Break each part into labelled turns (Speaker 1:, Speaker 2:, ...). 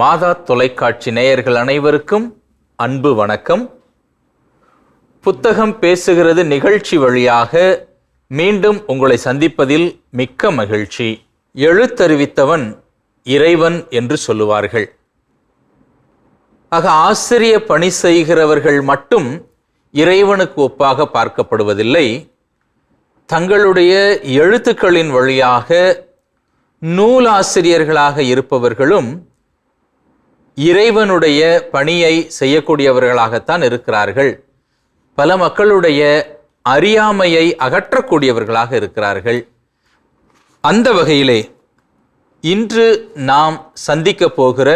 Speaker 1: மாதா தொலைக்காட்சி நேயர்கள் அனைவருக்கும் அன்பு வணக்கம் புத்தகம் பேசுகிறது நிகழ்ச்சி வழியாக மீண்டும் உங்களை சந்திப்பதில் மிக்க மகிழ்ச்சி எழுத்தறிவித்தவன் இறைவன் என்று சொல்லுவார்கள் ஆக ஆசிரிய பணி செய்கிறவர்கள் மட்டும் இறைவனுக்கு ஒப்பாக பார்க்கப்படுவதில்லை தங்களுடைய எழுத்துக்களின் வழியாக நூலாசிரியர்களாக இருப்பவர்களும் இறைவனுடைய பணியை செய்யக்கூடியவர்களாகத்தான் இருக்கிறார்கள் பல மக்களுடைய அறியாமையை அகற்றக்கூடியவர்களாக இருக்கிறார்கள் அந்த வகையிலே இன்று நாம் சந்திக்க போகிற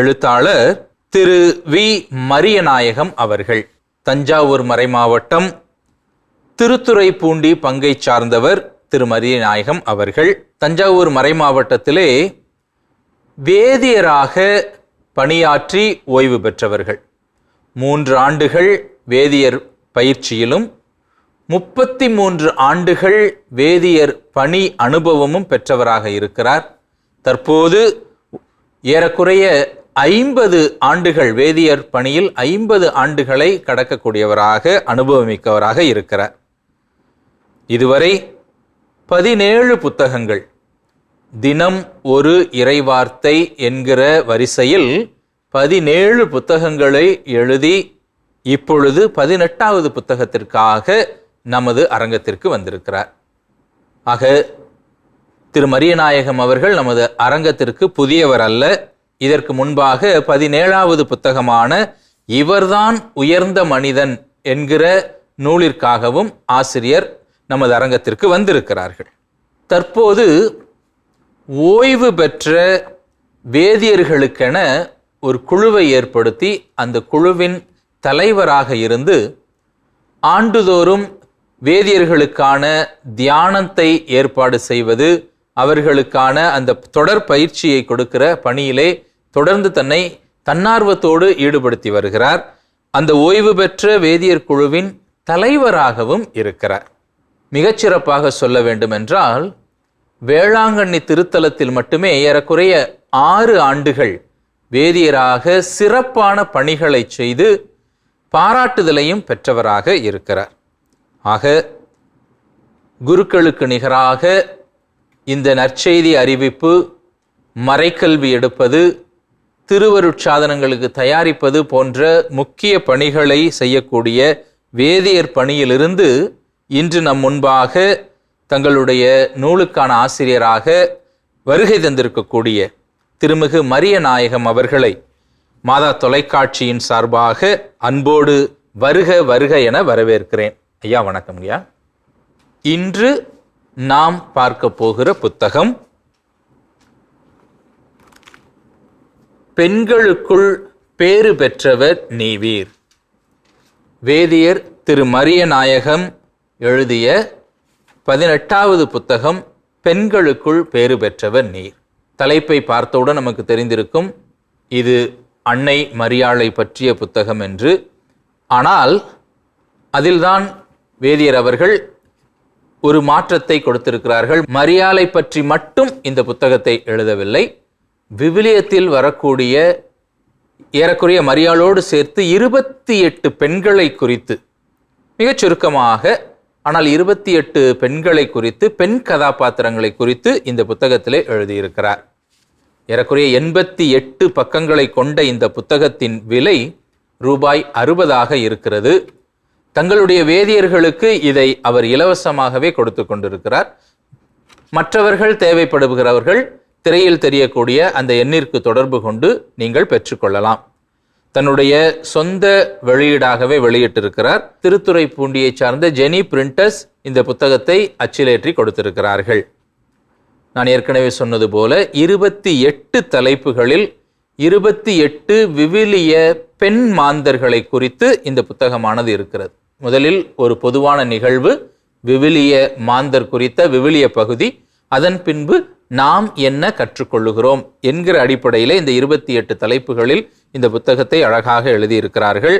Speaker 1: எழுத்தாளர் திரு வி மரியநாயகம் அவர்கள் தஞ்சாவூர் மறைமாவட்டம் திருத்துறைப்பூண்டி பங்கை சார்ந்தவர் திரு மரியநாயகம் அவர்கள் தஞ்சாவூர் மறைமாவட்டத்திலே வேதியராக பணியாற்றி ஓய்வு பெற்றவர்கள் மூன்று ஆண்டுகள் வேதியர் பயிற்சியிலும் முப்பத்தி மூன்று ஆண்டுகள் வேதியர் பணி அனுபவமும் பெற்றவராக இருக்கிறார் தற்போது ஏறக்குறைய ஐம்பது ஆண்டுகள் வேதியர் பணியில் ஐம்பது ஆண்டுகளை கடக்கக்கூடியவராக அனுபவமிக்கவராக இருக்கிறார் இதுவரை பதினேழு புத்தகங்கள் தினம் ஒரு இறைவார்த்தை என்கிற வரிசையில் பதினேழு புத்தகங்களை எழுதி இப்பொழுது பதினெட்டாவது புத்தகத்திற்காக நமது அரங்கத்திற்கு வந்திருக்கிறார் ஆக திரு மரியநாயகம் அவர்கள் நமது அரங்கத்திற்கு புதியவர் அல்ல இதற்கு முன்பாக பதினேழாவது புத்தகமான இவர்தான் உயர்ந்த மனிதன் என்கிற நூலிற்காகவும் ஆசிரியர் நமது அரங்கத்திற்கு வந்திருக்கிறார்கள் தற்போது ஓய்வு பெற்ற வேதியர்களுக்கென ஒரு குழுவை ஏற்படுத்தி அந்த குழுவின் தலைவராக இருந்து ஆண்டுதோறும் வேதியர்களுக்கான தியானத்தை ஏற்பாடு செய்வது அவர்களுக்கான அந்த தொடர் பயிற்சியை கொடுக்கிற பணியிலே தொடர்ந்து தன்னை தன்னார்வத்தோடு ஈடுபடுத்தி வருகிறார் அந்த ஓய்வு பெற்ற வேதியர் குழுவின் தலைவராகவும் இருக்கிறார் மிகச்சிறப்பாக சொல்ல வேண்டுமென்றால் வேளாங்கண்ணி திருத்தலத்தில் மட்டுமே ஏறக்குறைய ஆறு ஆண்டுகள் வேதியராக சிறப்பான பணிகளை செய்து பாராட்டுதலையும் பெற்றவராக இருக்கிறார் ஆக குருக்களுக்கு நிகராக இந்த நற்செய்தி அறிவிப்பு மறைக்கல்வி எடுப்பது திருவருட்சாதனங்களுக்கு தயாரிப்பது போன்ற முக்கிய பணிகளை செய்யக்கூடிய வேதியர் பணியிலிருந்து இன்று நம் முன்பாக தங்களுடைய நூலுக்கான ஆசிரியராக வருகை தந்திருக்கக்கூடிய திருமிகு மரிய நாயகம் அவர்களை மாதா தொலைக்காட்சியின் சார்பாக அன்போடு வருக வருக என வரவேற்கிறேன் ஐயா வணக்கம் ஐயா இன்று நாம் பார்க்க போகிற புத்தகம் பெண்களுக்குள் பேறு பெற்றவர் நீவீர் வேதியர் திரு மரிய நாயகம் எழுதிய பதினெட்டாவது புத்தகம் பெண்களுக்குள் பேறு பெற்றவர் நீர் தலைப்பை பார்த்தவுடன் நமக்கு தெரிந்திருக்கும் இது அன்னை மரியாளை பற்றிய புத்தகம் என்று ஆனால் அதில்தான் வேதியர் அவர்கள் ஒரு மாற்றத்தை கொடுத்திருக்கிறார்கள் மரியாலை பற்றி மட்டும் இந்த புத்தகத்தை எழுதவில்லை விவிலியத்தில் வரக்கூடிய ஏறக்குறைய மரியாளோடு சேர்த்து இருபத்தி எட்டு பெண்களை குறித்து மிகச் சுருக்கமாக ஆனால் இருபத்தி எட்டு பெண்களை குறித்து பெண் கதாபாத்திரங்களை குறித்து இந்த புத்தகத்திலே எழுதியிருக்கிறார் ஏறக்குறைய எண்பத்தி எட்டு பக்கங்களை கொண்ட இந்த புத்தகத்தின் விலை ரூபாய் அறுபதாக இருக்கிறது தங்களுடைய வேதியர்களுக்கு இதை அவர் இலவசமாகவே கொடுத்து கொண்டிருக்கிறார் மற்றவர்கள் தேவைப்படுகிறவர்கள் திரையில் தெரியக்கூடிய அந்த எண்ணிற்கு தொடர்பு கொண்டு நீங்கள் பெற்றுக்கொள்ளலாம் தன்னுடைய சொந்த வெளியீடாகவே வெளியிட்டிருக்கிறார் திருத்துறை பூண்டியை சார்ந்த ஜெனி பிரிண்டர்ஸ் இந்த புத்தகத்தை அச்சிலேற்றி கொடுத்திருக்கிறார்கள் நான் ஏற்கனவே சொன்னது போல இருபத்தி எட்டு தலைப்புகளில் இருபத்தி எட்டு விவிலிய பெண் மாந்தர்களை குறித்து இந்த புத்தகமானது இருக்கிறது முதலில் ஒரு பொதுவான நிகழ்வு விவிலிய மாந்தர் குறித்த விவிலிய பகுதி அதன் பின்பு நாம் என்ன கற்றுக்கொள்ளுகிறோம் என்கிற அடிப்படையில் இந்த இருபத்தி எட்டு தலைப்புகளில் இந்த புத்தகத்தை அழகாக எழுதியிருக்கிறார்கள்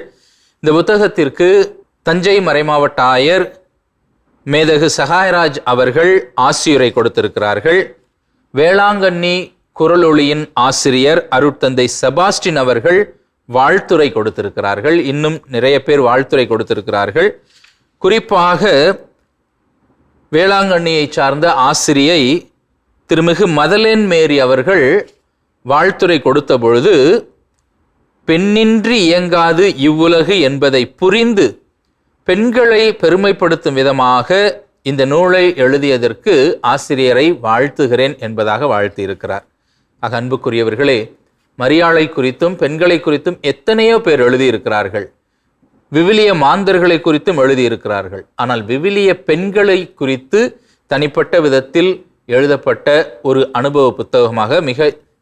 Speaker 1: இந்த புத்தகத்திற்கு தஞ்சை மறைமாவட்ட ஆயர் மேதகு சகாயராஜ் அவர்கள் ஆசிரியரை கொடுத்திருக்கிறார்கள் வேளாங்கண்ணி குரலொளியின் ஆசிரியர் அருட்தந்தை செபாஸ்டின் அவர்கள் வாழ்த்துறை கொடுத்திருக்கிறார்கள் இன்னும் நிறைய பேர் வாழ்த்துறை கொடுத்திருக்கிறார்கள் குறிப்பாக வேளாங்கண்ணியை சார்ந்த ஆசிரியை திருமிகு மதலேன் மேரி அவர்கள் வாழ்த்துறை கொடுத்த பொழுது பெண்ணின்றி இயங்காது இவ்வுலகு என்பதை புரிந்து பெண்களை பெருமைப்படுத்தும் விதமாக இந்த நூலை எழுதியதற்கு ஆசிரியரை வாழ்த்துகிறேன் என்பதாக வாழ்த்தியிருக்கிறார் ஆக அன்புக்குரியவர்களே மரியாளை குறித்தும் பெண்களை குறித்தும் எத்தனையோ பேர் எழுதியிருக்கிறார்கள் விவிலிய மாந்தர்களை குறித்தும் எழுதியிருக்கிறார்கள் ஆனால் விவிலிய பெண்களை குறித்து தனிப்பட்ட விதத்தில் எழுதப்பட்ட ஒரு அனுபவ புத்தகமாக மிக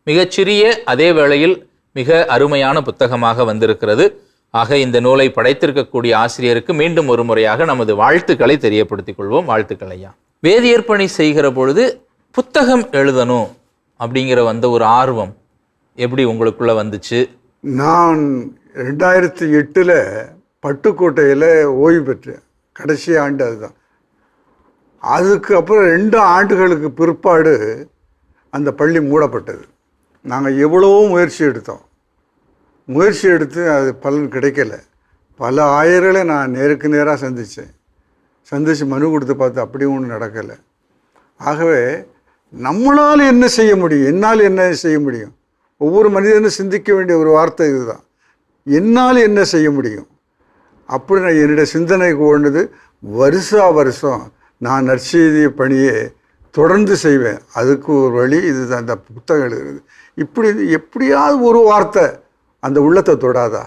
Speaker 1: மிகச்சிறிய அதே வேளையில் மிக அருமையான புத்தகமாக வந்திருக்கிறது ஆக இந்த நூலை படைத்திருக்கக்கூடிய ஆசிரியருக்கு மீண்டும் ஒரு முறையாக நமது வாழ்த்துக்களை தெரியப்படுத்திக் கொள்வோம் வாழ்த்துக்கள் ஐயா வேதியற்பணி செய்கிற பொழுது புத்தகம் எழுதணும் அப்படிங்கிற வந்த ஒரு ஆர்வம் எப்படி உங்களுக்குள்ளே வந்துச்சு
Speaker 2: நான் ரெண்டாயிரத்தி எட்டில் பட்டுக்கோட்டையில் ஓய்வு பெற்றேன் கடைசி ஆண்டு அதுதான் அதுக்கப்புறம் ரெண்டு ஆண்டுகளுக்கு பிற்பாடு அந்த பள்ளி மூடப்பட்டது நாங்கள் எவ்வளோ முயற்சி எடுத்தோம் முயற்சி எடுத்து அது பலன் கிடைக்கல பல ஆயர்களை நான் நேருக்கு நேராக சந்தித்தேன் சந்தித்து மனு கொடுத்து பார்த்து அப்படி ஒன்றும் நடக்கலை ஆகவே நம்மளால் என்ன செய்ய முடியும் என்னால் என்ன செய்ய முடியும் ஒவ்வொரு மனிதனும் சிந்திக்க வேண்டிய ஒரு வார்த்தை இதுதான் என்னால் என்ன செய்ய முடியும் அப்படி நான் என்னுடைய சிந்தனைக்கு ஒன்றுது வருஷா வருஷம் நான் நற்செய்திய பணியை தொடர்ந்து செய்வேன் அதுக்கு ஒரு வழி இது அந்த புத்தகம் எழுதுறது இப்படி எப்படியாவது ஒரு வார்த்தை அந்த உள்ளத்தை தொடாதா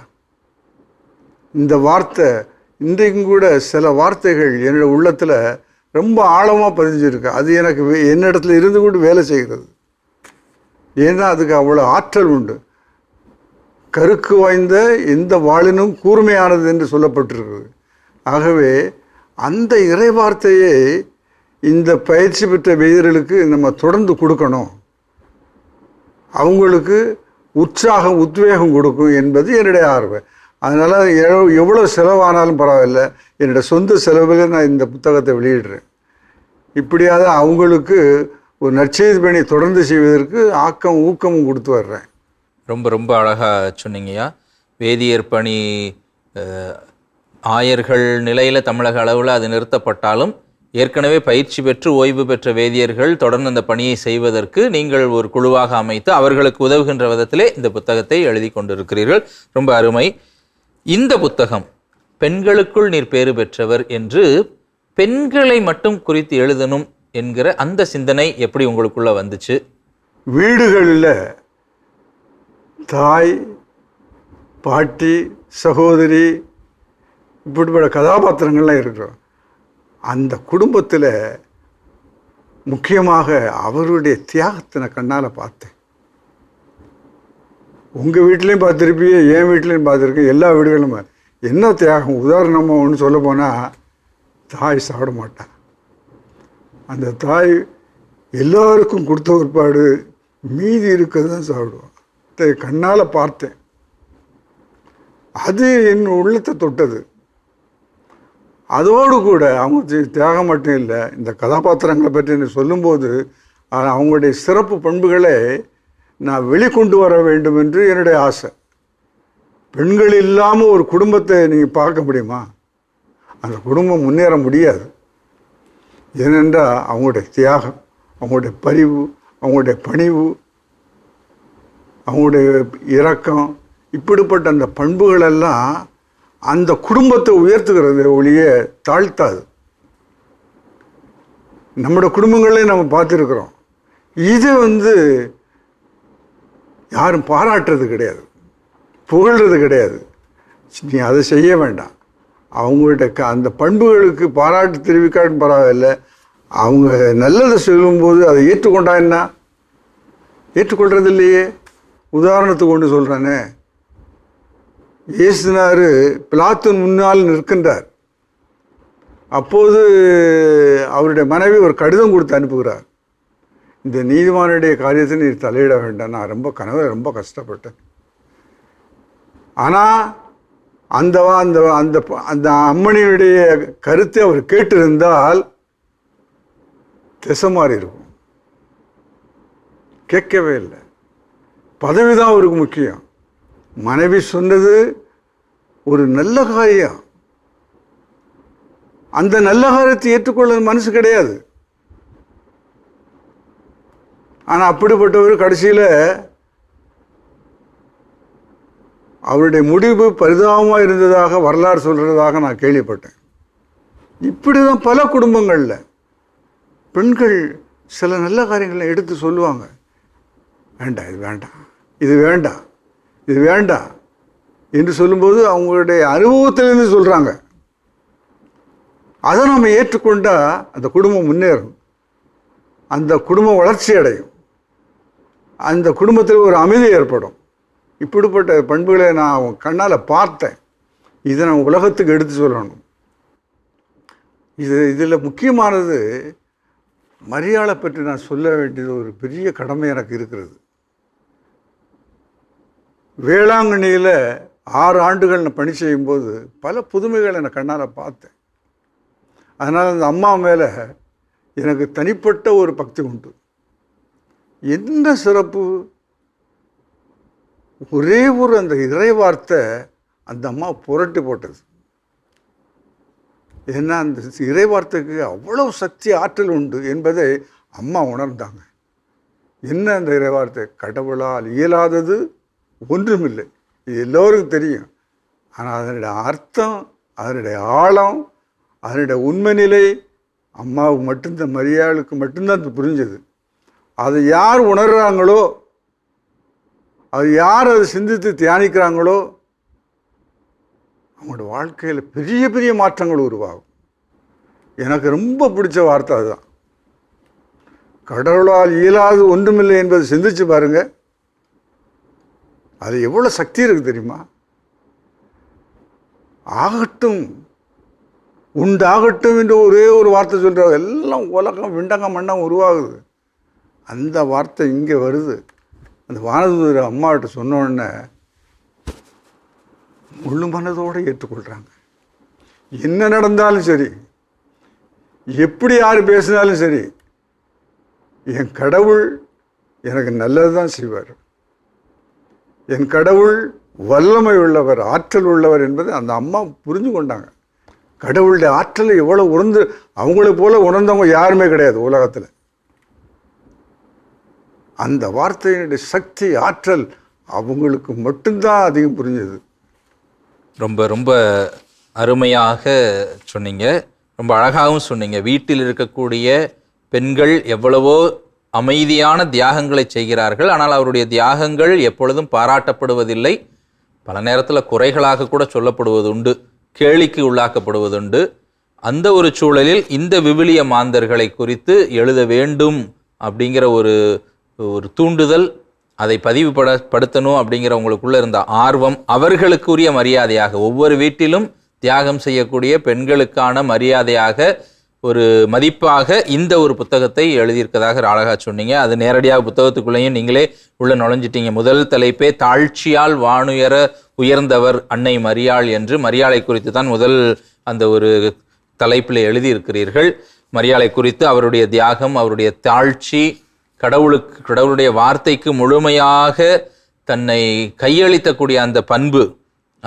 Speaker 2: இந்த வார்த்தை இன்றைக்கும் கூட சில வார்த்தைகள் என்னோடய உள்ளத்தில் ரொம்ப ஆழமாக பதிஞ்சிருக்கு அது எனக்கு என்னிடத்துல இருந்து கொண்டு வேலை செய்கிறது ஏன்னா அதுக்கு அவ்வளோ ஆற்றல் உண்டு கருக்கு வாய்ந்த எந்த வாழினும் கூர்மையானது என்று சொல்லப்பட்டிருக்கிறது ஆகவே அந்த இறை வார்த்தையை இந்த பயிற்சி பெற்ற வீரர்களுக்கு நம்ம தொடர்ந்து கொடுக்கணும் அவங்களுக்கு உற்சாகம் உத்வேகம் கொடுக்கும் என்பது என்னுடைய ஆர்வம் அதனால் எவ்வளோ எவ்வளோ செலவானாலும் பரவாயில்ல என்னுடைய சொந்த செலவில் நான் இந்த புத்தகத்தை வெளியிடுறேன் இப்படியாக அவங்களுக்கு ஒரு நற்செய்தி பணி தொடர்ந்து செய்வதற்கு ஆக்கம் ஊக்கமும் கொடுத்து வர்றேன்
Speaker 1: ரொம்ப ரொம்ப அழகாக சொன்னீங்கய்யா வேதியர் பணி ஆயர்கள் நிலையில் தமிழக அளவில் அது நிறுத்தப்பட்டாலும் ஏற்கனவே பயிற்சி பெற்று ஓய்வு பெற்ற வேதியர்கள் தொடர்ந்து அந்த பணியை செய்வதற்கு நீங்கள் ஒரு குழுவாக அமைத்து அவர்களுக்கு உதவுகின்ற விதத்திலே இந்த புத்தகத்தை எழுதி கொண்டிருக்கிறீர்கள் ரொம்ப அருமை இந்த புத்தகம் பெண்களுக்குள் நீர் பேறு பெற்றவர் என்று பெண்களை மட்டும் குறித்து எழுதணும் என்கிற அந்த சிந்தனை எப்படி உங்களுக்குள்ள வந்துச்சு
Speaker 2: வீடுகளில் தாய் பாட்டி சகோதரி இப்படிப்பட்ட கதாபாத்திரங்கள்லாம் இருக்கிறோம் அந்த குடும்பத்தில் முக்கியமாக அவருடைய தியாகத்தை நான் கண்ணால் பார்த்தேன் உங்கள் வீட்லேயும் பார்த்துருப்பீங்க என் வீட்லேயும் பார்த்துருக்கேன் எல்லா வீடுகளும் என்ன தியாகம் உதாரணமாக ஒன்று சொல்ல போனால் தாய் சாப்பிட மாட்டான் அந்த தாய் எல்லோருக்கும் கொடுத்த ஒருபாடு மீதி இருக்கிறது தான் சாப்பிடுவான் கண்ணால் பார்த்தேன் அது என் உள்ளத்தை தொட்டது அதோடு கூட அவங்க தியாகம் மட்டும் இல்லை இந்த கதாபாத்திரங்களை பற்றி நீ சொல்லும்போது அவங்களுடைய சிறப்பு பண்புகளை நான் வெளிக்கொண்டு வர வேண்டும் என்று என்னுடைய ஆசை பெண்கள் இல்லாமல் ஒரு குடும்பத்தை நீங்கள் பார்க்க முடியுமா அந்த குடும்பம் முன்னேற முடியாது ஏனென்றால் அவங்களுடைய தியாகம் அவங்களுடைய பரிவு அவங்களுடைய பணிவு அவங்களுடைய இரக்கம் இப்படிப்பட்ட அந்த பண்புகளெல்லாம் அந்த குடும்பத்தை உயர்த்துகிறது ஒழிய தாழ்த்தாது நம்மளோட குடும்பங்களே நம்ம பார்த்துருக்குறோம் இது வந்து யாரும் பாராட்டுறது கிடையாது புகழ்கிறது கிடையாது நீ அதை செய்ய வேண்டாம் அவங்கள்ட்ட க அந்த பண்புகளுக்கு பாராட்டு தெரிவிக்கான்னு பரவாயில்ல அவங்க நல்லதை சொல்லும்போது அதை ஏற்றுக்கொண்டா என்ன ஏற்றுக்கொள்கிறது இல்லையே உதாரணத்துக்கு ஒன்று சொல்கிறானே இயேசுனார் பிலாத்தின் முன்னால் நிற்கின்றார் அப்போது அவருடைய மனைவி ஒரு கடிதம் கொடுத்து அனுப்புகிறார் இந்த நீதிமானுடைய காரியத்தை நீ தலையிட வேண்டாம் நான் ரொம்ப கனவு ரொம்ப கஷ்டப்பட்டேன் ஆனால் அந்த அந்த அந்த அந்த அம்மனியுடைய கருத்தை அவர் கேட்டிருந்தால் திசை மாறி இருக்கும் கேட்கவே இல்லை பதவி தான் அவருக்கு முக்கியம் மனைவி சொன்னது ஒரு நல்ல காரியம் அந்த நல்ல காரியத்தை ஏற்றுக்கொள்ள மனசு கிடையாது ஆனால் அப்படிப்பட்டவர் கடைசியில் அவருடைய முடிவு பரிதாபமாக இருந்ததாக வரலாறு சொல்கிறதாக நான் கேள்விப்பட்டேன் இப்படி தான் பல குடும்பங்களில் பெண்கள் சில நல்ல காரியங்களை எடுத்து சொல்லுவாங்க வேண்டாம் இது வேண்டாம் இது வேண்டாம் இது வேண்டாம் என்று சொல்லும்போது அவங்களுடைய அனுபவத்திலேருந்து சொல்கிறாங்க அதை நம்ம ஏற்றுக்கொண்டால் அந்த குடும்பம் முன்னேறும் அந்த குடும்பம் வளர்ச்சி அடையும் அந்த குடும்பத்தில் ஒரு அமைதி ஏற்படும் இப்படிப்பட்ட பண்புகளை நான் அவன் கண்ணால் பார்த்தேன் இதை நான் உலகத்துக்கு எடுத்து சொல்லணும் இது இதில் முக்கியமானது மரியாதை பற்றி நான் சொல்ல வேண்டியது ஒரு பெரிய கடமை எனக்கு இருக்கிறது வேளாங்கண்ணியில் ஆறு ஆண்டுகள் நான் பணி செய்யும்போது பல புதுமைகளை நான் கண்ணால் பார்த்தேன் அதனால் அந்த அம்மா மேலே எனக்கு தனிப்பட்ட ஒரு பக்தி உண்டு என்ன சிறப்பு ஒரே ஒரு அந்த இறை வார்த்தை அந்த அம்மா புரட்டி போட்டது ஏன்னா அந்த இறை வார்த்தைக்கு அவ்வளோ சக்தி ஆற்றல் உண்டு என்பதை அம்மா உணர்ந்தாங்க என்ன அந்த இறை வார்த்தை கடவுளால் இயலாதது ஒன்றுமில்லை இது எல்லோருக்கும் தெரியும் ஆனால் அதனுடைய அர்த்தம் அதனுடைய ஆழம் அதனுடைய உண்மை நிலை அம்மாவுக்கு மட்டும்தான் மரியாளுக்கு மட்டும்தான் அது புரிஞ்சது அதை யார் உணர்கிறாங்களோ அது யார் அதை சிந்தித்து தியானிக்கிறாங்களோ அவங்களோட வாழ்க்கையில் பெரிய பெரிய மாற்றங்கள் உருவாகும் எனக்கு ரொம்ப பிடிச்ச வார்த்தை அதுதான் கடவுளால் இயலாது ஒன்றுமில்லை என்பதை சிந்திச்சு பாருங்கள் அது எவ்வளோ சக்தி இருக்குது தெரியுமா ஆகட்டும் உண்டாகட்டும் என்று ஒரே ஒரு வார்த்தை சொல்கிறார் எல்லாம் உலகம் விண்டங்க மண்ணம் உருவாகுது அந்த வார்த்தை இங்கே வருது அந்த வானதூர் அம்மாவிட்ட சொன்னோடனே முழு மனதோடு ஏற்றுக்கொள்கிறாங்க என்ன நடந்தாலும் சரி எப்படி யார் பேசினாலும் சரி என் கடவுள் எனக்கு நல்லது தான் செய்வார் என் கடவுள் வல்லமை உள்ளவர் ஆற்றல் உள்ளவர் என்பதை அந்த அம்மா புரிஞ்சு கொண்டாங்க கடவுளுடைய ஆற்றலை எவ்வளோ உணர்ந்து அவங்களை போல் உணர்ந்தவங்க யாருமே கிடையாது உலகத்தில் அந்த வார்த்தையினுடைய சக்தி ஆற்றல் அவங்களுக்கு மட்டும்தான் அதிகம் புரிஞ்சது
Speaker 1: ரொம்ப ரொம்ப அருமையாக சொன்னீங்க ரொம்ப அழகாகவும் சொன்னீங்க வீட்டில் இருக்கக்கூடிய பெண்கள் எவ்வளவோ அமைதியான தியாகங்களை செய்கிறார்கள் ஆனால் அவருடைய தியாகங்கள் எப்பொழுதும் பாராட்டப்படுவதில்லை பல நேரத்தில் குறைகளாக கூட சொல்லப்படுவது உண்டு கேளிக்கு உள்ளாக்கப்படுவதுண்டு அந்த ஒரு சூழலில் இந்த விவிலிய மாந்தர்களை குறித்து எழுத வேண்டும் அப்படிங்கிற ஒரு ஒரு தூண்டுதல் அதை பதிவு பட படுத்தணும் அப்படிங்கிறவங்களுக்குள்ளே இருந்த ஆர்வம் அவர்களுக்குரிய மரியாதையாக ஒவ்வொரு வீட்டிலும் தியாகம் செய்யக்கூடிய பெண்களுக்கான மரியாதையாக ஒரு மதிப்பாக இந்த ஒரு புத்தகத்தை எழுதியிருக்கதாக ராழகா சொன்னீங்க அது நேரடியாக புத்தகத்துக்குள்ளேயும் நீங்களே உள்ளே நுழைஞ்சிட்டீங்க முதல் தலைப்பே தாழ்ச்சியால் வானுயர உயர்ந்தவர் அன்னை மரியாள் என்று மரியாளை குறித்து தான் முதல் அந்த ஒரு தலைப்பில் எழுதியிருக்கிறீர்கள் மரியாளை குறித்து அவருடைய தியாகம் அவருடைய தாழ்ச்சி கடவுளுக்கு கடவுளுடைய வார்த்தைக்கு முழுமையாக தன்னை கையளித்தக்கூடிய அந்த பண்பு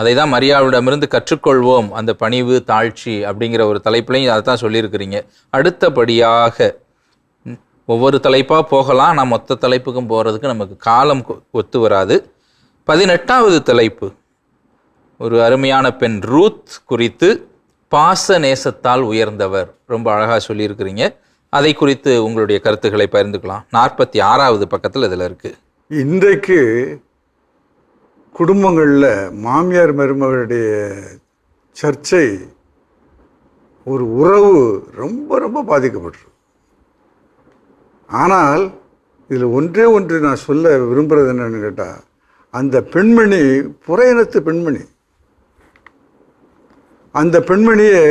Speaker 1: அதை தான் மரியாவிடமிருந்து கற்றுக்கொள்வோம் அந்த பணிவு தாழ்ச்சி அப்படிங்கிற ஒரு தலைப்புலையும் அதை தான் சொல்லியிருக்கிறீங்க அடுத்தபடியாக ஒவ்வொரு தலைப்பாக போகலாம் ஆனால் மொத்த தலைப்புக்கும் போகிறதுக்கு நமக்கு காலம் ஒத்து வராது பதினெட்டாவது தலைப்பு ஒரு அருமையான பெண் ரூத் குறித்து பாச நேசத்தால் உயர்ந்தவர் ரொம்ப அழகாக சொல்லியிருக்கிறீங்க அதை குறித்து உங்களுடைய கருத்துக்களை பகிர்ந்துக்கலாம் நாற்பத்தி ஆறாவது பக்கத்தில் இதில் இருக்குது
Speaker 2: இன்றைக்கு குடும்பங்களில் மாமியார் மருமகளுடைய சர்ச்சை ஒரு உறவு ரொம்ப ரொம்ப பாதிக்கப்பட்டிருக்கு ஆனால் இதில் ஒன்றே ஒன்று நான் சொல்ல விரும்புகிறது என்னென்னு கேட்டால் அந்த பெண்மணி புறையினத்து பெண்மணி அந்த பெண்மணியை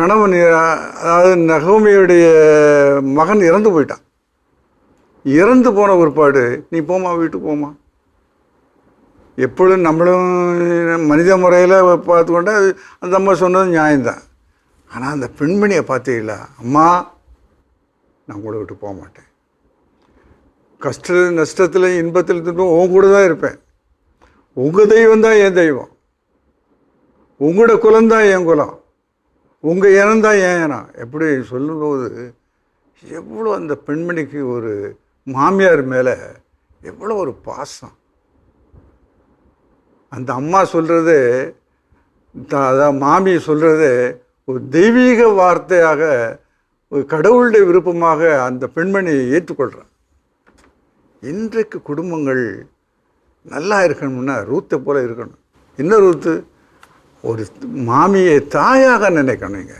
Speaker 2: கணவன் அதாவது நகோமியுடைய மகன் இறந்து போயிட்டான் இறந்து போன ஒருபாடு நீ போமா வீட்டுக்கு போமா எப்பொழுதும் நம்மளும் மனித முறையில் பார்த்துக்கொண்டா அந்த அம்மா சொன்னது நியாயம்தான் ஆனால் அந்த பெண்மணியை பார்த்தீங்களா அம்மா நான் கூட விட்டு போக மாட்டேன் கஷ்ட நஷ்டத்தில் இன்பத்தில் துன்பம் உன் கூட தான் இருப்பேன் உங்கள் தெய்வம் தான் என் தெய்வம் உங்களோட குலம் தான் என் குலம் உங்கள் இனம் தான் என் இனம் எப்படி சொல்லும்போது எவ்வளோ அந்த பெண்மணிக்கு ஒரு மாமியார் மேலே எவ்வளோ ஒரு பாசம் அந்த அம்மா சொல்கிறது அதாவது மாமி சொல்கிறது ஒரு தெய்வீக வார்த்தையாக ஒரு கடவுளுடைய விருப்பமாக அந்த பெண்மணியை ஏற்றுக்கொள்கிறான் இன்றைக்கு குடும்பங்கள் நல்லா இருக்கணும்னா ரூத்தை போல் இருக்கணும் என்ன ரூத்து ஒரு மாமியை தாயாக நினைக்கணுங்க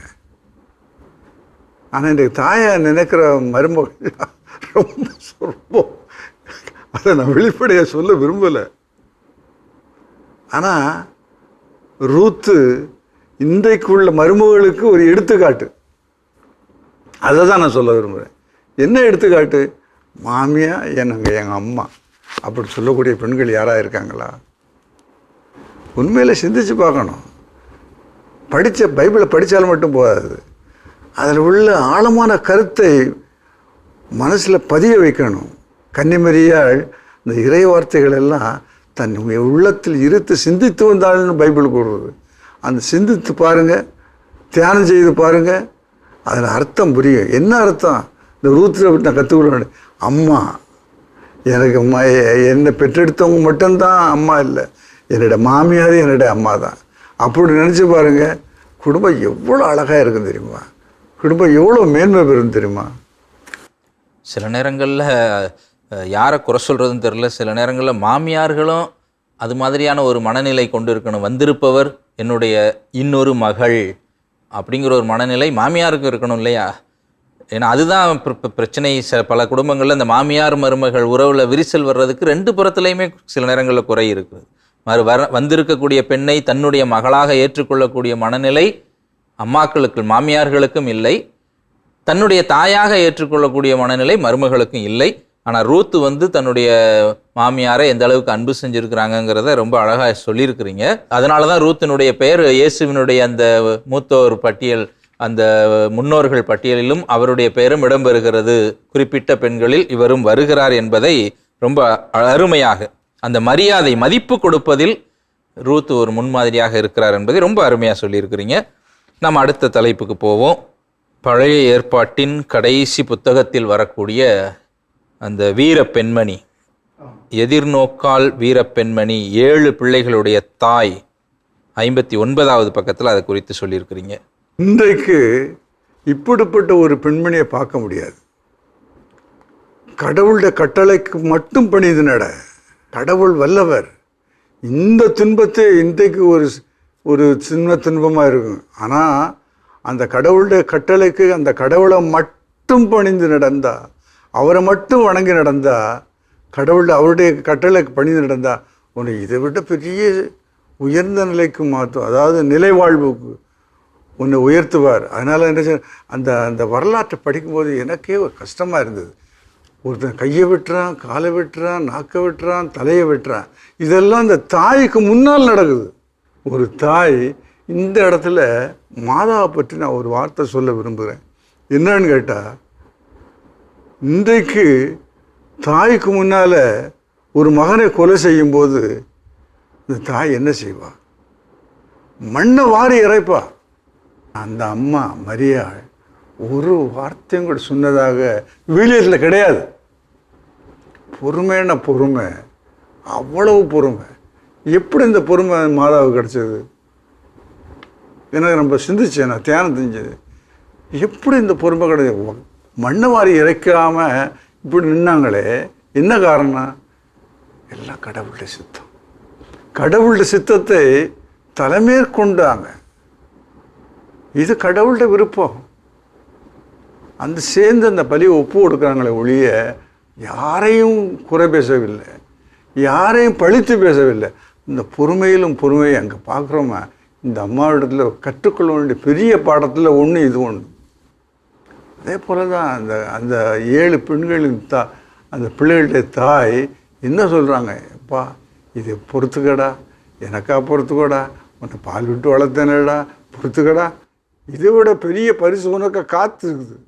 Speaker 2: ஆனால் இன்றைக்கு தாயாக நினைக்கிற மருமகள் ரொம்ப சொல்வோம் அதை நான் வெளிப்படையாக சொல்ல விரும்பலை ஆனால் ரூத்து இன்றைக்குள்ள மருமகளுக்கு ஒரு எடுத்துக்காட்டு அதை தான் நான் சொல்ல விரும்புகிறேன் என்ன எடுத்துக்காட்டு மாமியா என்னங்க எங்கள் அம்மா அப்படி சொல்லக்கூடிய பெண்கள் யாராக இருக்காங்களா உண்மையில் சிந்தித்து பார்க்கணும் படித்த பைபிளை படித்தாலும் மட்டும் போதாது அதில் உள்ள ஆழமான கருத்தை மனசில் பதிய வைக்கணும் கன்னிமரியால் இந்த இறை வார்த்தைகள் எல்லாம் தன் உள்ளத்தில் இருத்து சிந்தித்து வந்தாள்னு பைபிள் கூறுவது அந்த சிந்தித்து பாருங்கள் தியானம் செய்து பாருங்கள் அதில் அர்த்தம் புரியும் என்ன அர்த்தம் இந்த ரூத்தில் நான் கற்றுக்கொள்ள அம்மா எனக்கு அம்மா என்னை பெற்றெடுத்தவங்க மட்டும்தான் அம்மா இல்லை என்னோட மாமியார் என்னோட அம்மா தான் அப்படி நினச்சி பாருங்கள் குடும்பம் எவ்வளோ அழகாக இருக்கும் தெரியுமா குடும்பம் எவ்வளோ மேன்மை பெறும் தெரியுமா
Speaker 1: சில நேரங்களில் யாரை குறை சொல்கிறதுன்னு தெரில சில நேரங்களில் மாமியார்களும் அது மாதிரியான ஒரு மனநிலை கொண்டு இருக்கணும் வந்திருப்பவர் என்னுடைய இன்னொரு மகள் அப்படிங்கிற ஒரு மனநிலை மாமியாருக்கு இருக்கணும் இல்லையா ஏன்னா அதுதான் பிரச்சனை சில பல குடும்பங்களில் இந்த மாமியார் மருமகள் உறவில் விரிசல் வர்றதுக்கு ரெண்டு புறத்துலையுமே சில நேரங்களில் குறை இருக்குது மறு வர வந்திருக்கக்கூடிய பெண்ணை தன்னுடைய மகளாக ஏற்றுக்கொள்ளக்கூடிய மனநிலை அம்மாக்களுக்கு மாமியார்களுக்கும் இல்லை தன்னுடைய தாயாக ஏற்றுக்கொள்ளக்கூடிய மனநிலை மருமகளுக்கும் இல்லை ஆனால் ரூத்து வந்து தன்னுடைய மாமியாரை எந்த அளவுக்கு அன்பு செஞ்சுருக்கிறாங்கிறத ரொம்ப அழகாக சொல்லியிருக்கிறீங்க அதனால தான் ரூத்தினுடைய பெயர் இயேசுவினுடைய அந்த மூத்தோர் பட்டியல் அந்த முன்னோர்கள் பட்டியலிலும் அவருடைய பெயரும் இடம்பெறுகிறது குறிப்பிட்ட பெண்களில் இவரும் வருகிறார் என்பதை ரொம்ப அருமையாக அந்த மரியாதை மதிப்பு கொடுப்பதில் ரூத் ஒரு முன்மாதிரியாக இருக்கிறார் என்பதை ரொம்ப அருமையாக சொல்லியிருக்கிறீங்க நம்ம அடுத்த தலைப்புக்கு போவோம் பழைய ஏற்பாட்டின் கடைசி புத்தகத்தில் வரக்கூடிய அந்த வீர பெண்மணி எதிர்நோக்கால் வீர பெண்மணி ஏழு பிள்ளைகளுடைய தாய் ஐம்பத்தி ஒன்பதாவது பக்கத்தில் அதை குறித்து சொல்லியிருக்கிறீங்க
Speaker 2: இன்றைக்கு இப்படிப்பட்ட ஒரு பெண்மணியை பார்க்க முடியாது கடவுளுடைய கட்டளைக்கு மட்டும் பணிது நட கடவுள் வல்லவர் இந்த துன்பத்தை இன்றைக்கு ஒரு ஒரு சின்ன துன்பமாக இருக்கும் ஆனால் அந்த கடவுளுடைய கட்டளைக்கு அந்த கடவுளை மட்டும் பணிந்து நடந்தால் அவரை மட்டும் வணங்கி நடந்தால் கடவுள் அவருடைய கட்டளை பணி நடந்தால் உன்னை இதை விட பெரிய உயர்ந்த நிலைக்கு மாற்றும் அதாவது நிலை வாழ்வுக்கு உன்னை உயர்த்துவார் அதனால் என்ன அந்த அந்த வரலாற்றை படிக்கும்போது எனக்கே ஒரு கஷ்டமாக இருந்தது ஒருத்தன் கையை விட்டுறான் காலை விட்டுறான் நாக்கை விட்டுறான் தலையை விட்டுறான் இதெல்லாம் இந்த தாய்க்கு முன்னால் நடக்குது ஒரு தாய் இந்த இடத்துல மாதாவை பற்றி நான் ஒரு வார்த்தை சொல்ல விரும்புகிறேன் என்னன்னு கேட்டால் இன்றைக்கு தாய்க்கு முன்னால் ஒரு மகனை கொலை செய்யும்போது இந்த தாய் என்ன செய்வா மண்ணை வாரி இறைப்பா அந்த அம்மா மரியாள் ஒரு வார்த்தையும் கூட சொன்னதாக விவிலியத்தில் கிடையாது பொறுமைன்னா பொறுமை அவ்வளவு பொறுமை எப்படி இந்த பொறுமை மாதாவுக்கு கிடச்சது எனக்கு ரொம்ப சிந்திச்சேன் நான் தியானம் தெரிஞ்சது எப்படி இந்த பொறுமை கிடையாது மண்ணை மாதிரி இறைக்காமல் இப்படி நின்னாங்களே என்ன காரணம் எல்லாம் கடவுளுடைய சித்தம் கடவுளுடைய சித்தத்தை தலைமேற்கொண்டாங்க இது கடவுளுடைய விருப்பம் அந்த சேர்ந்து அந்த பலியை ஒப்பு கொடுக்குறாங்களே ஒழிய யாரையும் குறை பேசவில்லை யாரையும் பழித்து பேசவில்லை இந்த பொறுமையிலும் பொறுமையை அங்கே பார்க்குறோமா இந்த அம்மாவிடத்தில் கற்றுக்கொள்ள வேண்டிய பெரிய பாடத்தில் ஒன்று இது ஒன்று அதே போல் தான் அந்த அந்த ஏழு பெண்களின் தா அந்த பிள்ளைகளுடைய தாய் என்ன சொல்கிறாங்க அப்பா இது பொறுத்துக்கடா எனக்கா பொறுத்துக்கடா உன்னை பால் விட்டு வளர்த்தனடா பொறுத்துக்கடா இதை விட பெரிய பரிசு உனக்கு இருக்குது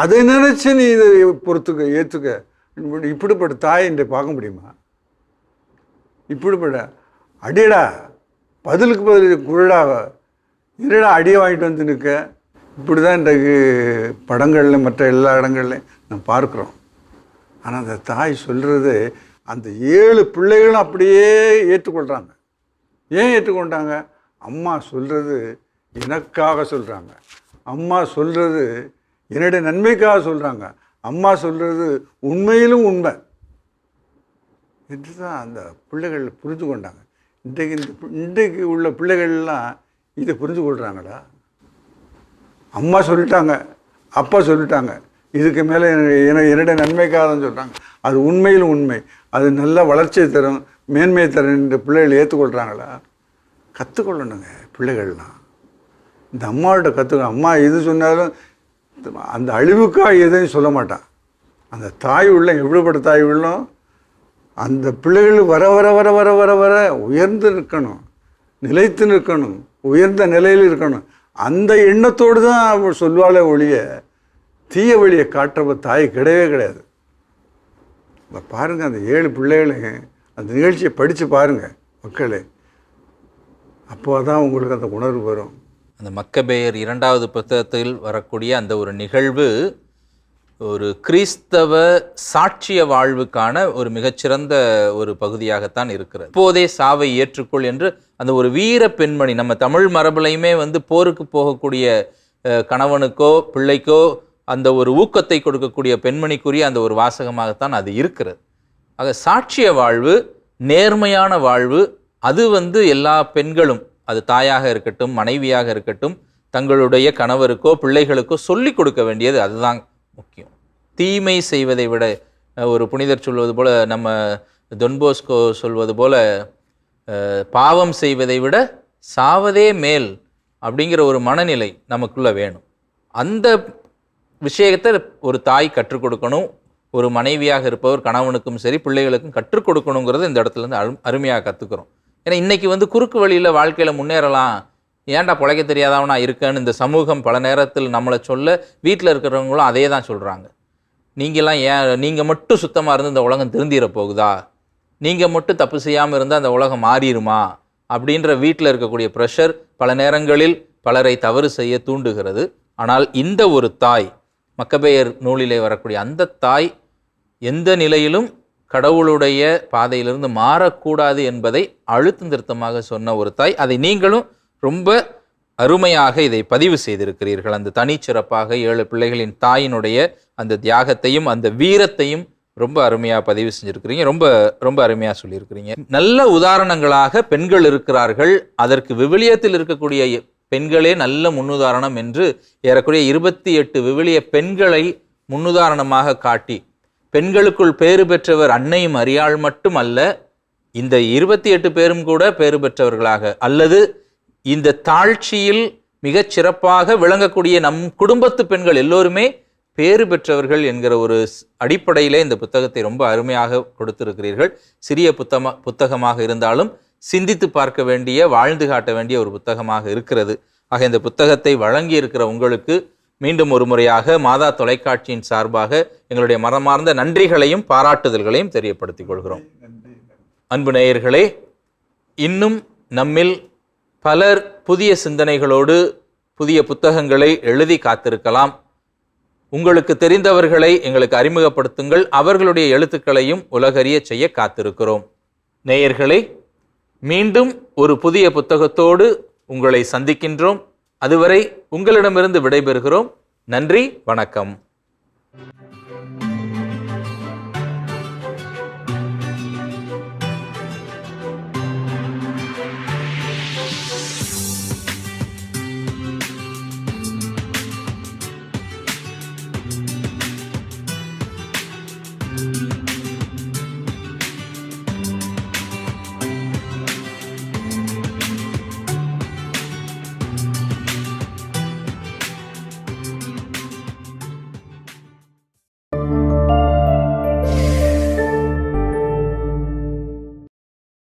Speaker 2: அதை நினச்சி நீ இதை பொறுத்துக்க ஏற்றுக்க இப்படிப்பட்ட தாயின்றி பார்க்க முடியுமா இப்படிப்பட்ட அடியடா பதிலுக்கு பதில் குரலாக இருடா அடியை வாங்கிட்டு வந்து நிற்க இப்படி தான் இன்றைக்கு படங்கள்ல மற்ற எல்லா இடங்கள்லையும் நம்ம பார்க்குறோம் ஆனால் அந்த தாய் சொல்கிறது அந்த ஏழு பிள்ளைகளும் அப்படியே ஏற்றுக்கொள்கிறாங்க ஏன் ஏற்றுக்கொண்டாங்க அம்மா சொல்கிறது எனக்காக சொல்கிறாங்க அம்மா சொல்கிறது என்னுடைய நன்மைக்காக சொல்கிறாங்க அம்மா சொல்கிறது உண்மையிலும் உண்மை என்று தான் அந்த பிள்ளைகள் புரிஞ்சு கொண்டாங்க இன்றைக்கு இந்த இன்றைக்கு உள்ள பிள்ளைகள்லாம் இதை புரிஞ்சு கொள்கிறாங்களா அம்மா சொல்லிட்டாங்க அப்பா சொல்லிட்டாங்க இதுக்கு மேலே எனக்கு என்னுடைய நன்மைக்காகன்னு சொல்கிறாங்க அது உண்மையில் உண்மை அது நல்ல வளர்ச்சியை தரும் மேன்மையை தரும் என்று பிள்ளைகள் ஏற்றுக்கொள்கிறாங்களா கற்றுக்கொள்ளணுங்க பிள்ளைகள்லாம் இந்த அம்மாவோட கற்றுக்கணும் அம்மா எது சொன்னாலும் அந்த அழிவுக்காக எதையும் சொல்ல மாட்டான் அந்த தாய் உள்ள எவ்வளோப்பட்ட தாய் உள்ளோ அந்த பிள்ளைகள் வர வர வர வர வர வர உயர்ந்து நிற்கணும் நிலைத்து நிற்கணும் உயர்ந்த நிலையில் இருக்கணும் அந்த எண்ணத்தோடு தான் அவள் சொல்வாளே ஒழிய தீய வழியை காட்டுறவ தாய் கிடையவே கிடையாது இப்போ பாருங்கள் அந்த ஏழு பிள்ளைகளையும் அந்த நிகழ்ச்சியை படித்து பாருங்கள் மக்களே அப்போ தான் உங்களுக்கு அந்த உணர்வு வரும்
Speaker 1: அந்த மக்கபேயர் இரண்டாவது புத்தகத்தில் வரக்கூடிய அந்த ஒரு நிகழ்வு ஒரு கிறிஸ்தவ சாட்சிய வாழ்வுக்கான ஒரு மிகச்சிறந்த ஒரு பகுதியாகத்தான் இருக்கிறது இப்போதே சாவை ஏற்றுக்கொள் என்று அந்த ஒரு வீர பெண்மணி நம்ம தமிழ் மரபுலையுமே வந்து போருக்கு போகக்கூடிய கணவனுக்கோ பிள்ளைக்கோ அந்த ஒரு ஊக்கத்தை கொடுக்கக்கூடிய பெண்மணிக்குரிய அந்த ஒரு வாசகமாகத்தான் அது இருக்கிறது ஆக சாட்சிய வாழ்வு நேர்மையான வாழ்வு அது வந்து எல்லா பெண்களும் அது தாயாக இருக்கட்டும் மனைவியாக இருக்கட்டும் தங்களுடைய கணவருக்கோ பிள்ளைகளுக்கோ சொல்லிக் கொடுக்க வேண்டியது அதுதான் முக்கியம் தீமை செய்வதை விட ஒரு புனிதர் சொல்வது போல் நம்ம தொன்போஸ்கோ சொல்வது போல் பாவம் செய்வதை விட சாவதே மேல் அப்படிங்கிற ஒரு மனநிலை நமக்குள்ளே வேணும் அந்த விஷயத்தை ஒரு தாய் கற்றுக் கொடுக்கணும் ஒரு மனைவியாக இருப்பவர் கணவனுக்கும் சரி பிள்ளைகளுக்கும் கற்றுக் கொடுக்கணுங்கிறது இந்த இடத்துலேருந்து அரு அருமையாக கற்றுக்குறோம் ஏன்னா இன்றைக்கி வந்து குறுக்கு வழியில் வாழ்க்கையில் முன்னேறலாம் ஏன்டா பிழைக்க தெரியாதவனா இருக்கேன்னு இந்த சமூகம் பல நேரத்தில் நம்மளை சொல்ல வீட்டில் இருக்கிறவங்களும் அதே தான் சொல்கிறாங்க நீங்களாம் ஏன் நீங்கள் மட்டும் சுத்தமாக இருந்து இந்த உலகம் திருந்திட போகுதா நீங்கள் மட்டும் தப்பு செய்யாமல் இருந்தால் அந்த உலகம் மாறிடுமா அப்படின்ற வீட்டில் இருக்கக்கூடிய ப்ரெஷர் பல நேரங்களில் பலரை தவறு செய்ய தூண்டுகிறது ஆனால் இந்த ஒரு தாய் மக்கபெயர் நூலிலே வரக்கூடிய அந்த தாய் எந்த நிலையிலும் கடவுளுடைய பாதையிலிருந்து மாறக்கூடாது என்பதை அழுத்தம் திருத்தமாக சொன்ன ஒரு தாய் அதை நீங்களும் ரொம்ப அருமையாக இதை பதிவு செய்திருக்கிறீர்கள் அந்த தனிச்சிறப்பாக ஏழு பிள்ளைகளின் தாயினுடைய அந்த தியாகத்தையும் அந்த வீரத்தையும் ரொம்ப அருமையாக பதிவு செஞ்சுருக்கிறீங்க ரொம்ப ரொம்ப அருமையாக சொல்லியிருக்கிறீங்க நல்ல உதாரணங்களாக பெண்கள் இருக்கிறார்கள் அதற்கு விவிலியத்தில் இருக்கக்கூடிய பெண்களே நல்ல முன்னுதாரணம் என்று ஏறக்குறைய இருபத்தி எட்டு விவிலிய பெண்களை முன்னுதாரணமாக காட்டி பெண்களுக்குள் பேறு பெற்றவர் அன்னையும் அறியாள் மட்டும் அல்ல இந்த இருபத்தி எட்டு பேரும் கூட பேறு பெற்றவர்களாக அல்லது இந்த தாழ்ச்சியில் மிகச் சிறப்பாக விளங்கக்கூடிய நம் குடும்பத்து பெண்கள் எல்லோருமே பேறு பெற்றவர்கள் என்கிற ஒரு அடிப்படையிலே இந்த புத்தகத்தை ரொம்ப அருமையாக கொடுத்திருக்கிறீர்கள் சிறிய புத்தமா புத்தகமாக இருந்தாலும் சிந்தித்து பார்க்க வேண்டிய வாழ்ந்து காட்ட வேண்டிய ஒரு புத்தகமாக இருக்கிறது ஆக இந்த புத்தகத்தை வழங்கி இருக்கிற உங்களுக்கு மீண்டும் ஒரு முறையாக மாதா தொலைக்காட்சியின் சார்பாக எங்களுடைய மரமார்ந்த நன்றிகளையும் பாராட்டுதல்களையும் தெரியப்படுத்திக் கொள்கிறோம் அன்பு நேயர்களே இன்னும் நம்மில் பலர் புதிய சிந்தனைகளோடு புதிய புத்தகங்களை எழுதி காத்திருக்கலாம் உங்களுக்கு தெரிந்தவர்களை எங்களுக்கு அறிமுகப்படுத்துங்கள் அவர்களுடைய எழுத்துக்களையும் உலகறிய செய்ய காத்திருக்கிறோம் நேயர்களை மீண்டும் ஒரு புதிய புத்தகத்தோடு உங்களை சந்திக்கின்றோம் அதுவரை உங்களிடமிருந்து விடைபெறுகிறோம் நன்றி வணக்கம்